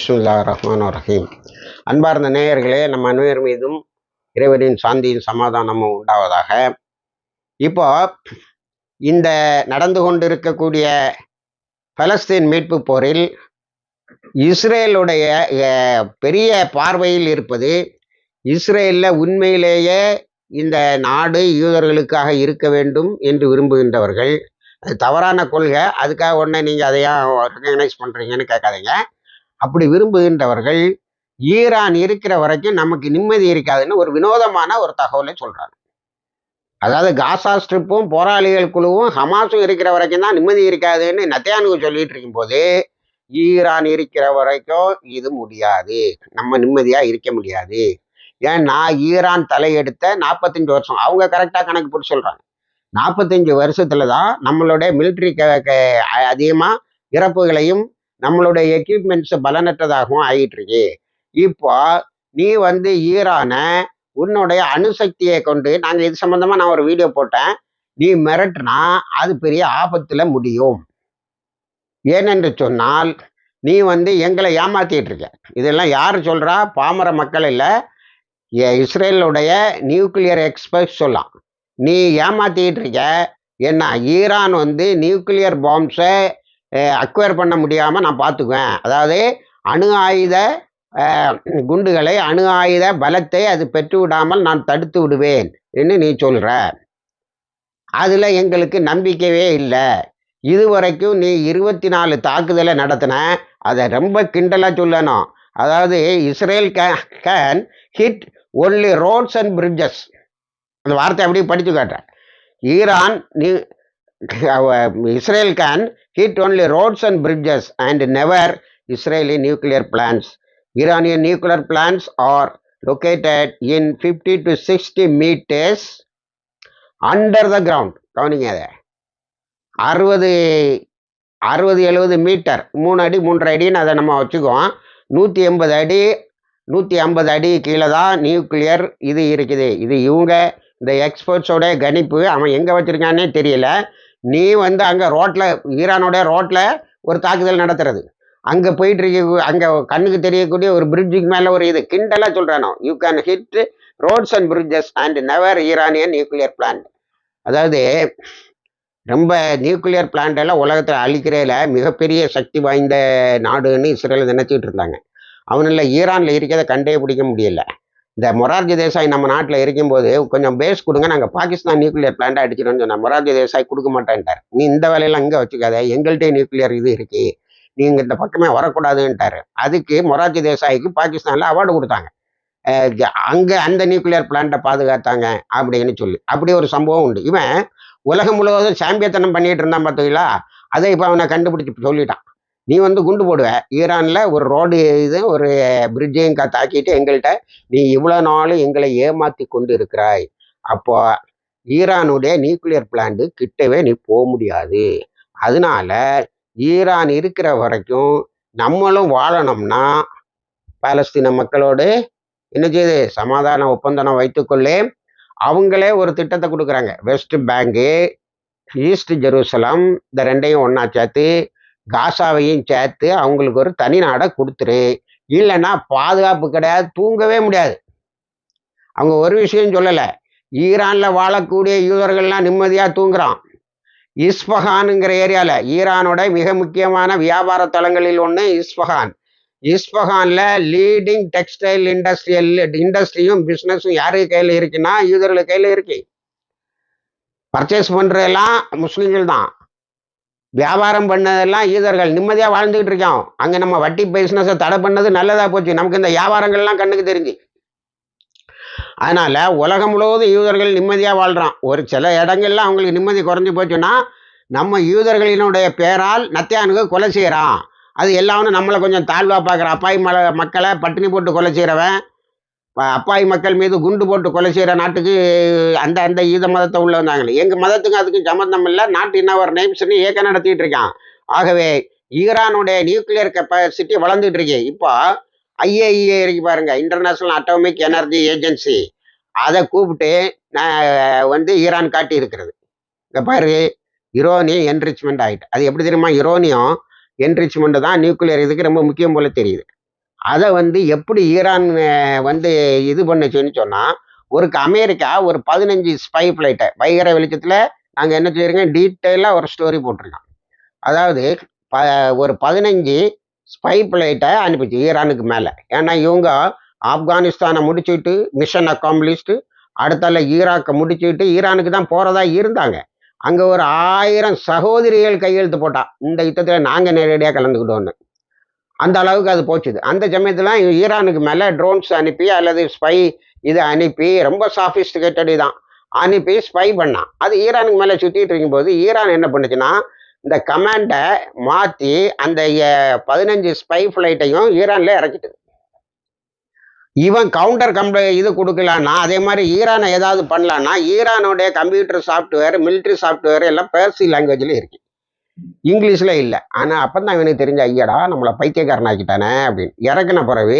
பிஸ்மில்லா ரஹ்மான் ரஹீம். அன்பார்ந்த நேயர்களே நம்ம அனைவர் மீதும் இறைவனின் சாந்தியின் சமாதானமும் உண்டாவதாக. இப்போ இந்த நடந்து கொண்டிருக்கக்கூடிய பலஸ்தீன் மீட்பு போரில் இஸ்ரேலுடைய பெரிய பார்வையில் இருப்பது இஸ்ரேலில் உண்மையிலேயே இந்த நாடு யூதர்களுக்காக இருக்க வேண்டும் என்று விரும்புகின்றவர்கள். அது தவறான கொள்கை. அதுக்காக உடனே நீங்கள் அதையா ரெகனைஸ் பண்ணுறீங்கன்னு கேட்காதீங்க. அப்படி விரும்புகின்றவர்கள் ஈரான் இருக்கிற வரைக்கும் நமக்கு நிம்மதி இருக்காதுன்னு ஒரு வினோதமான ஒரு தகவலை சொல்றாங்க. அதாவது காசா ஸ்ட்ரிப்பும் போராளிகள் குழுவும் ஹமாஸும் இருக்கிற வரைக்கும் தான் நிம்மதி இருக்காதுன்னு நத்தியானுக்கு சொல்லிட்டு இருக்கும்போது ஈரான் இருக்கிற வரைக்கும் இது முடியாது. நம்ம நிம்மதியா இருக்க முடியாது. ஏன்னா ஈரான் தலையெடுத்த நாற்பத்தஞ்சு வருஷம் அவங்க கரெக்டாக கணக்கு போட்டு சொல்றாங்க. நாற்பத்தஞ்சு வருஷத்துல தான் நம்மளுடைய மிலிட்ரி அதிகமாக இறப்புகளையும் நம்மளுடைய எக்யூப்மெண்ட்ஸ் பலனற்றதாகவும் ஆகிட்டு இருக்கு இப்போ நீ வந்து ஈரானை உன்னுடைய அணுசக்தியை கொண்டு நாங்கள் இது சம்மந்தமாக நான் ஒரு வீடியோ போட்டேன். நீ மிரட்டினா அது பெரிய ஆபத்தில் முடியும். ஏனென்று சொன்னால் நீ வந்து எங்களை ஏமாத்திட்டு இருக்க. இதெல்லாம் யார் சொல்கிறா பாமர மக்கள் இல்லை. இஸ்ரேலுடைய நியூக்ளியர் எக்ஸ்பர்ட் சொல்லலாம். நீ ஏமாத்திட்டு இருக்க. என்ன ஈரான் வந்து நியூக்ளியர் பாம்ஸை அக்வயர் பண்ண முடியாமல் நான் பார்த்துக்குவேன். அதாவது அணு ஆயுத குண்டுகளை அணு ஆயுத பலத்தை அது பெற்று விடாமல் நான் தடுத்து விடுவேன் என்று நீ சொல்கிற அதில் எங்களுக்கு நம்பிக்கையே இல்லை. இதுவரைக்கும் நீ இருபத்தி நாலு தாக்குதலை நடத்தின அதை ரொம்ப கிண்டலாக சொல்லணும். அதாவது Israel can hit only roads and bridges. அந்த வார்த்தை அப்படியே படித்து காட்டுறேன். ஈரான் நீ Israel can hit only roads and bridges and never Israeli nuclear plants. Iranian nuclear plants are located in 50 to 60 meters under the ground. கவனிங்க அதை. அறுபது அறுபது எழுபது மீட்டர். மூணு அடி மூன்றரை அடின்னு அதை நம்ம வச்சுக்குவோம். நூற்றி எண்பது அடி நூற்றி ஐம்பது அடி கீழே தான் நியூக்ளியர் இது இருக்குது. இது இவங்க இந்த எக்ஸ்பர்ட்ஸோட கணிப்பு. அவன் எங்கே வச்சுருக்கானே தெரியல. நீ வந்து அங்கே ரோட்டில் ஈரானோட ரோட்டில் ஒரு தாக்குதல் நடத்துறது. அங்கே போயிட்டு இருக்க அங்கே கண்ணுக்கு தெரியக்கூடிய ஒரு பிரிட்ஜுக்கு மேலே ஒரு இது. கிண்டலாக சொல்கிறானோ you can hit roads and bridges and never Iranian nuclear plant அதாவது ரொம்ப நியூக்ளியர் பிளான்ட் எல்லாம் உலகத்தில் அழிக்கிறதுல மிகப்பெரிய சக்தி வாய்ந்த நாடுன்னு இஸ்ரேல் நினச்சிக்கிட்டு இருந்தாங்க. அவனில் ஈரானில் இருக்கிறத கண்டே பிடிக்க முடியல. இந்த மொரார்ஜி தேசாய் நம்ம நாட்டில் இருக்கும்போது கொஞ்சம் பேஸ் கொடுங்க நாங்கள் பாகிஸ்தான் நியூக்ளியர் பிளான்ட் அடிச்சிடணும்னு சொன்னால் மொரார்ஜி தேசாய் கொடுக்க மாட்டேன்ட்டார். நீ இந்த வேலையெல்லாம் இங்கே வச்சுக்காத எங்கள்கிட்ட நியூக்ளியர் இது இருக்கு. நீங்கள் இந்த பக்கமே வரக்கூடாதுன்ட்டாரு. அதுக்கு மொரார்ஜி தேசாய்க்கு பாகிஸ்தானில் அவார்டு கொடுத்தாங்க. அங்கே அந்த நியூக்ளியர் பிளான்ட்டை பாதுகாத்தாங்க அப்படின்னு சொல்லி. அப்படி ஒரு சம்பவம் உண்டு. இவன் உலகம் முழுவதும் சாம்பியத்தனம் பண்ணிட்டு இருந்தான் பார்த்தீங்களா அதை இப்போ அவனை கண்டுபிடிச்சி சொல்லிட்டான். நீ வந்து குண்டு போடுவ. ஈரானில் ஒரு ரோடு இது ஒரு பிரிட்ஜையும் கா தாக்கிட்டு எங்கள்கிட்ட நீ இவ்வளோ நாள் எங்களை ஏமாற்றி கொண்டு இருக்கிறாய் அப்போ ஈரானுடைய நியூக்ளியர் பிளான்ட் கிட்டவே நீ போக முடியாது. அதனால ஈரான் இருக்கிற வரைக்கும் நம்மளும் வாழணும்னா பாலஸ்தீன மக்களோடு என்ன செய்யுது சமாதான ஒப்பந்தம் வைத்துக்கொள்ளே அவங்களே ஒரு திட்டத்தை கொடுக்குறாங்க. வெஸ்ட் பேங்கு ஈஸ்ட் ஜெருசலம் இந்த ரெண்டையும் ஒன்றா சேர்த்து காசாவையும் சேர்த்து அவங்களுக்கு ஒரு தனி நாடை கொடுத்துரு. இல்லைன்னா பாதுகாப்பு கிடையாது தூங்கவே முடியாது. அவங்க ஒரு விஷயம் சொல்லலை. ஈரானில் வாழக்கூடிய யூதர்கள்லாம் நிம்மதியாக தூங்குறான். இஸ்பஹானுங்கிற ஏரியாவில் ஈரானோட மிக முக்கியமான வியாபார தலங்களில் ஒன்று இஸ்பஹான். இஸ்பஹானில் லீடிங் டெக்ஸ்டைல் இண்டஸ்ட்ரியல் இண்டஸ்ட்ரியும் பிஸ்னஸும் யாரு கையில் இருக்குன்னா யூதர்கள் கையில் இருக்கு. பர்ச்சேஸ் பண்ணுறதெல்லாம் முஸ்லீம்கள் தான். வியாபாரம் பண்ணதெல்லாம் ஈதர்கள். நிம்மதியாக வாழ்ந்துக்கிட்டு இருக்கோம். அங்கே நம்ம வட்டி பிஸ்னஸை தடை பண்ணது நல்லதாக போச்சு. நமக்கு இந்த வியாபாரங்கள்லாம் கண்ணுக்கு தெரிஞ்சு. அதனால உலகம் முழுவதும் யூதர்கள் நிம்மதியாக வாழ்கிறான் ஒரு சில இடங்கள்ல அவங்களுக்கு நிம்மதி குறைஞ்சி போச்சுன்னா நம்ம யூதர்களினுடைய பேரால் நத்தியானுக்கு கொலை செய்கிறான் அது எல்லாமே நம்மளை கொஞ்சம் தாழ்வாக பார்க்குற அப்பாய் மலை மக்களை பட்டினி போட்டு கொலை செய்கிறவன் அப்பாவி மக்கள் மீது குண்டு போட்டு கொலை செய்கிற நாட்டுக்கு அந்த அந்த ஈத மதத்தை உள்ள வந்தாங்களே. எங்கள் மதத்துக்கு அதுக்கு சம்மந்தம் இல்லை. நாட்டு என்ன ஒரு நேம்ஸ்னு ஏக்க நடத்திட்டு இருக்கான். ஆகவே ஈரானுடைய நியூக்ளியர் கெப்பாசிட்டி வளர்ந்துட்டு இருக்கு. இப்போ ஐஏஇஏ இருக்கு பாருங்க. இன்டர்நேஷனல் அட்டாமிக் எனர்ஜி ஏஜென்சி அதை கூப்பிட்டு நான் வந்து ஈரான் காட்டி இருக்கிறது. இங்கே பாரு யுரோனியம் என்ரிச்மெண்ட் ஆகிட்டு அது எப்படி தெரியுமா? யுரோனியம் என்ரிச்மெண்ட் தான் நியூக்ளியர் இதுக்கு ரொம்ப முக்கியம் போல தெரியுது. அதை வந்து எப்படி ஈரான் வந்து இது பண்ணுச்சுன்னு சொன்னால் ஒரு அமெரிக்கா ஒரு பதினஞ்சு ஸ்பை ஃப்ளைட்டை வைகர வெளிச்சத்தில் நாங்கள் என்ன செய்யறோங்க டீட்டெயிலாக ஒரு ஸ்டோரி போட்டிருக்கோம் அதாவது ப ஒரு பதினஞ்சு ஸ்பை ஃப்ளைட்டை அனுப்பிச்சு ஈரானுக்கு மேலே. ஏன்னா இவங்க ஆப்கானிஸ்தானை முடிச்சுட்டு மிஷன் அக்காம்ப்ளிஸ்ட்டு அடுத்தால ஈராக்கை முடிச்சுட்டு ஈரானுக்கு தான் போகிறதா இருந்தாங்க. அங்கே ஒரு ஆயிரம் சகோதரிகள் கையெழுத்து போட்டா இந்த யுத்தத்தில் நாங்கள் நேரடியாக கலந்துக்கிட்டோன்னு அந்த அளவுக்கு அது போச்சுது. அந்த சமயத்தில் ஈரானுக்கு மேலே ட்ரோன்ஸ் அனுப்பி அல்லது ஸ்பை இதை அனுப்பி ரொம்ப சாஃபிஸ்டிகேட்டட் தான் அனுப்பி ஸ்பை பண்ணான். அது ஈரானுக்கு மேலே சுற்றிட்டு இருக்கும்போது ஈரான் என்ன பண்ணுச்சுன்னா இந்த கமாண்டை மாற்றி அந்த பதினஞ்சு ஸ்பை ஃப்ளைட்டையும் ஈரானில் இறக்கிட்டுது. இவன் கவுண்டர் கம்ப்ளை இது கொடுக்கலான்னா அதே மாதிரி ஈரானை ஏதாவது பண்ணலான்னா ஈரானுடைய கம்ப்யூட்டர் சாஃப்ட்வேர் மிலிட்ரி சாஃப்ட்வேர் எல்லாம் பேர்சி லாங்குவேஜில் இருக்கு. இங்கிலீஷில் இல்லை. ஆனால் அப்போ தான் இவனுக்கு தெரிஞ்ச ஐயடா நம்மளை பைத்தியக்காரனாக்கிட்டானே அப்படின்னு. இறக்குன பிறகு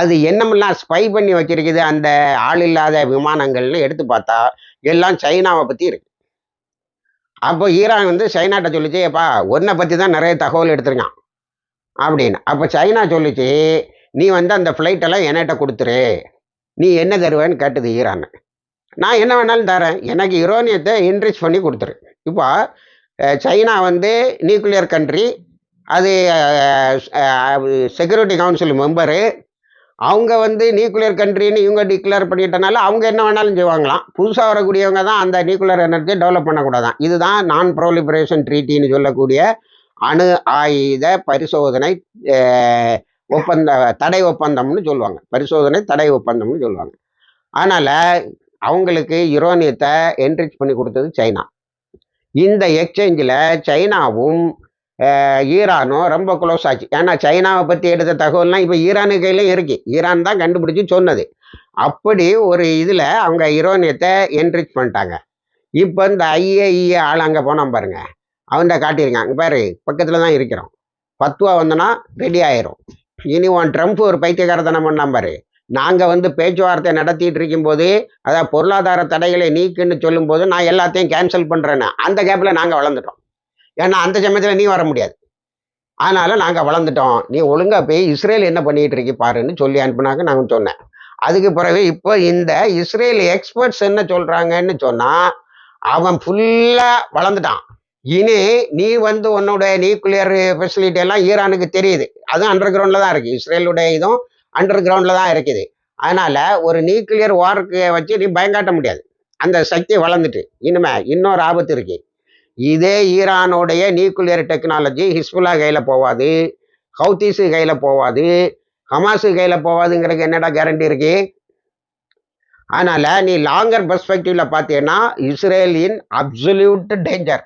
அது என்னமெல்லாம் ஸ்பை பண்ணி வச்சிருக்குது அந்த ஆள் இல்லாத விமானங்கள்னு எடுத்து பார்த்தா எல்லாம் சைனாவை பற்றி இருக்கு. அப்போ ஈரான் வந்து சைனாட்ட சொல்லிச்சு ஏப்பா ஒன்றை பற்றி தான் நிறைய தகவல் எடுத்திருக்கான். அப்படின்னு. அப்போ சைனா சொல்லிச்சு நீ வந்து அந்த ஃப்ளைட்டெல்லாம் என்கிட்ட கொடுத்துரு. நீ என்ன தருவேன்னு கேட்டது ஈரான் நான் என்ன வேணாலும் தரேன். எனக்கு யுரோனியத்தை என்ரிச் பண்ணி கொடுத்துரு. இப்போ சைனா வந்து நியூக்ளியர் கண்ட்ரி. அது செக்யூரிட்டி கவுன்சில் மெம்பரு. அவங்க வந்து நியூக்ளியர் கண்ட்ரின்னு இவங்க டிக்ளேர் பண்ணிட்டனால அவங்க என்ன வேணாலும் செய்வாங்களாம். புதுசாக வரக்கூடியவங்க தான் அந்த நியூக்ளியர் எனர்ஜியை டெவலப் பண்ணக்கூடாதான். இதுதான் நான் ப்ரோலிபரேஷன் ட்ரீட்டின்னு சொல்லக்கூடிய அணு ஆயுத பரிசோதனை ஒப்பந்த தடை ஒப்பந்தம்னு சொல்லுவாங்க. பரிசோதனை தடை ஒப்பந்தம்னு சொல்லுவாங்க. அதனால் அவங்களுக்கு யுரோனியத்தை என்ரிச் பண்ணி கொடுத்தது சைனா. இந்த எக்ஸ்சேஞ்சில் சைனாவும் ஈரானும் ரொம்ப க்ளோஸ் ஆச்சு. ஏன்னா சைனாவை பற்றி எடுத்த தகவல்லாம் இப்போ ஈரானு கையிலையும் இருக்கு. ஈரான் தான் கண்டுபிடிச்சி சொன்னது. அப்படி ஒரு இதில் அவங்க யுரோனியத்தை என்ரிச் பண்ணிட்டாங்க. இப்போ இந்த ஐஏஇஏ ஆள் அங்கே போனோம் பாருங்க. அவன்கிட்ட காட்டியிருக்கான். அங்கே பாரு பக்கத்தில் தான் இருக்கிறோம் பத்துவா வந்தோன்னா ரெடி ஆயிரும். இனி உன் ட்ரம்ப் ஒரு பைத்தியக்காரத்தனம் பண்ணான் பாரு. நாங்கள் வந்து பேச்சுவார்த்தை நடத்திட்டு இருக்கும்போது அதாவது பொருளாதார தடைகளை நீக்குன்னு சொல்லும்போது நான் எல்லாத்தையும் கேன்சல் பண்ணுறேன்னு அந்த கேப்பில் நாங்கள் வளர்ந்துட்டோம். ஏன்னா அந்த சமயத்தில் நீ வர முடியாது. அதனால் நாங்கள் வளர்ந்துட்டோம். நீ ஒழுங்காக போய் இஸ்ரேல் என்ன பண்ணிட்டு இருக்கி பாருன்னு சொல்லி அனுப்புனாங்க நாங்கள் சொன்னேன். அதுக்கு பிறகு இப்போ இந்த இஸ்ரேல் எக்ஸ்பர்ட்ஸ் என்ன சொல்கிறாங்கன்னு சொன்னால் அவன் ஃபுல்லாக வளர்ந்துட்டான். இனி நீ வந்து உன்னோட நியூக்ளியர் ஃபெசிலிட்டி எல்லாம் ஈரானுக்கு தெரியுது. அதுவும் அண்டர் கிரவுண்டில் தான் இருக்குது இஸ்ரேலுடைய இதுவும் அண்டர் கிரவுண்டில் தான் இருக்குது. அதனால் ஒரு நியூக்ளியர் வார்க்கு வச்சு நீ பயங்காட்ட முடியாது. அந்த சக்தி வளர்ந்துட்டு இனிமே இன்னொரு ஆபத்து இருக்கு. இதே ஈரானுடைய நியூக்ளியர் டெக்னாலஜி ஹிஸ்புல்லா கையில் போவாது ஹவுத்திஸு கையில் போவாது ஹமாஸு கையில் போவாதுங்கிறதுக்கு என்னடா கேரண்டி இருக்கு? அதனால் நீ லாங்கர் பெர்ஸ்பெக்டிவில் பார்த்தீங்கன்னா இஸ்ரேலின் அப்சல்யூட் டேஞ்சர்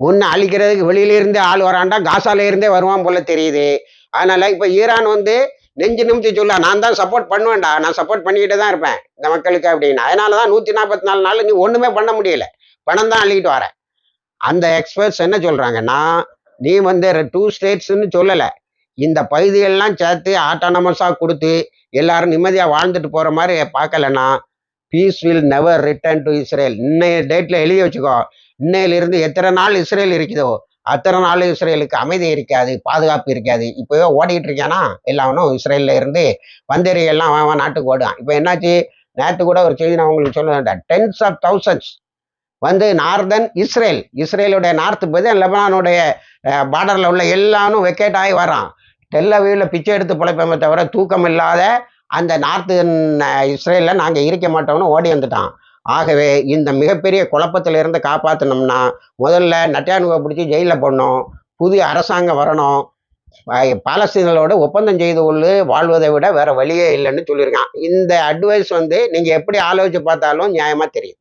ஒன்று அழிக்கிறதுக்கு வெளியிலிருந்தே ஆள் வராண்டா காசால இருந்தே வருவான் போல தெரியுது. அதனால் இப்போ ஈரான் வந்து நெஞ்சு நிமித்தி சொல்ல. நான் தான் சப்போர்ட் பண்ணுவேன்டா. நான் சப்போர்ட் பண்ணிக்கிட்டு தான் இருப்பேன் இந்த மக்களுக்கு அப்படின்னு. அதனால தான் நூற்றி நாற்பத்தி நாலு நாள் நீ ஒன்றுமே பண்ண முடியல. பணம் தான் அள்ளிக்கிட்டு வரேன் அந்த எக்ஸ்பர்ட்ஸ் என்ன சொல்கிறாங்கன்னா நீ வந்து டூ ஸ்டேட்ஸ்ன்னு சொல்லலை. இந்த பகுதியெல்லாம் சேர்த்து ஆட்டானமஸாக கொடுத்து எல்லாரும் நிம்மதியாக வாழ்ந்துட்டு போகிற மாதிரி பார்க்கலன்னா peace will never return to Israel இன்னைய டேட்டில் எழுதி வச்சுக்கோ. இன்னையிலிருந்து எத்தனை நாள் இஸ்ரேல் இருக்குதோ? அத்தனை நாள் இஸ்ரேலுக்கு அமைதி இருக்காது பாதுகாப்பு இருக்காது. இப்போவே ஓடிட்டு இருக்கானா? எல்லாவனும் இஸ்ரேலில் இருந்து வந்தேரி எல்லாம் அவன் நாட்டுக்கு ஓடுவான். இப்போ என்னாச்சு? நேற்று கூட ஒரு செய்தி நான் உங்களுக்கு சொல்ல வேண்டாம் டென்ஸ் ஆஃப் தௌசண்ட்ஸ் வந்து நார்தன் இஸ்ரேல் இஸ்ரேலுடைய நார்த் பகுதி லெபனானுடைய பார்டரில் உள்ள எல்லாரும் வெக்கேட் ஆகி வரான் டெல்லவியில் பிச்சை எடுத்து பிழைப்போமே தவிர தூக்கம் இல்லாத அந்த நார்த்து இஸ்ரேலில் நாங்கள் இருக்க மாட்டோம்னு ஓடி வந்துட்டான். ஆகவே இந்த மிகப்பெரிய குழப்பத்திலிருந்து இருந்து முதல்ல நட்டானுவை பிடிச்சி ஜெயிலில் போடணும் புதிய அரசாங்கம் வரணும் பாலஸ்தீனோட ஒப்பந்தம் செய்து கொண்டு வாழ்வதை விட வேற வழியே இல்லைன்னு சொல்லியிருக்கான். இந்த அட்வைஸ் வந்து நீங்கள் எப்படி ஆலோசிச்சு பார்த்தாலும் நியாயமாக தெரியும்.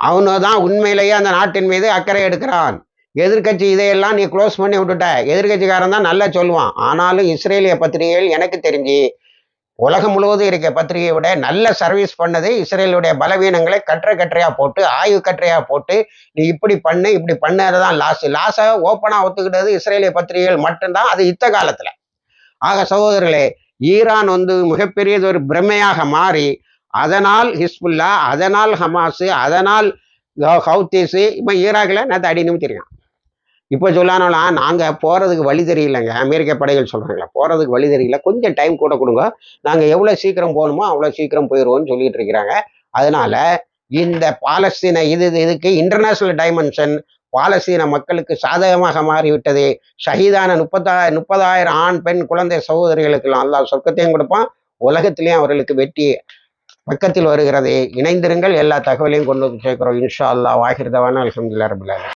அவனு தான் உண்மையிலேயே அந்த நாட்டின் மீது அக்கறை எடுக்கிறான். எதிர்க்கட்சி இதையெல்லாம் நீ க்ளோஸ் பண்ணி விட்டுட்ட. எதிர்கட்சிக்காரன் தான் நல்லா சொல்லுவான். ஆனாலும் இஸ்ரேலிய பத்திரிகைகள் எனக்கு தெரிஞ்சு உலகம் முழுவதும் இருக்க பத்திரிகையை விட நல்ல சர்வீஸ் பண்ணது இஸ்ரேலுடைய பலவீனங்களை கற்றை கற்றையாக போட்டு ஆய்வு கற்றையாக போட்டு நீ இப்படி பண்ணு இப்படி பண்ணதான் லாஸ் லாஸை ஓப்பனாக ஒத்துக்கிட்டது இஸ்ரேலிய பத்திரிகைகள் மட்டும்தான் அது யுத்த காலத்தில். ஆக சகோதரர்களே ஈரான் வந்து மிகப்பெரியது ஒரு பிரமையாக மாறி அதனால் ஹிஸ்புல்லா அதனால் ஹமாஸு அதனால் ஹவுத்தீஸு இப்போ ஈராக்கில் நான் அடி நிமித்திருக்கான் இப்போ சொல்லானாலும் நாங்கள் போகிறதுக்கு வழி தெரியலங்க. அமெரிக்க படைகள் சொல்கிறாங்களா போகிறதுக்கு வழி தெரியல. கொஞ்சம் டைம் கூட கொடுங்க. நாங்கள் எவ்வளோ சீக்கிரம் போகணுமோ அவ்வளோ சீக்கிரம் போயிடுவோம்னு சொல்லிட்டு இருக்கிறாங்க. அதனால இந்த பாலஸ்தீன இது இது- இதுக்கு இன்டர்நேஷனல் டைமென்ஷன் பாலஸ்தீன மக்களுக்கு சாதகமாக மாறிவிட்டது. ஷஹீதான முப்பத்தா முப்பதாயிரம் ஆண் பெண் குழந்தை சகோதரிகளுக்கெல்லாம் எல்லா சொர்க்கத்தையும் கொடுப்பான். உலகத்திலையும் அவர்களுக்கு வெற்றி பக்கத்தில் வருகிறது. இணைந்திருங்கள். எல்லா தகவலையும் கொண்டு வந்து சேர்க்கிறோம். இன்ஷா அல்லாஹ். வாகிருதவான அலமதுல்லா ரபுல்லாங்க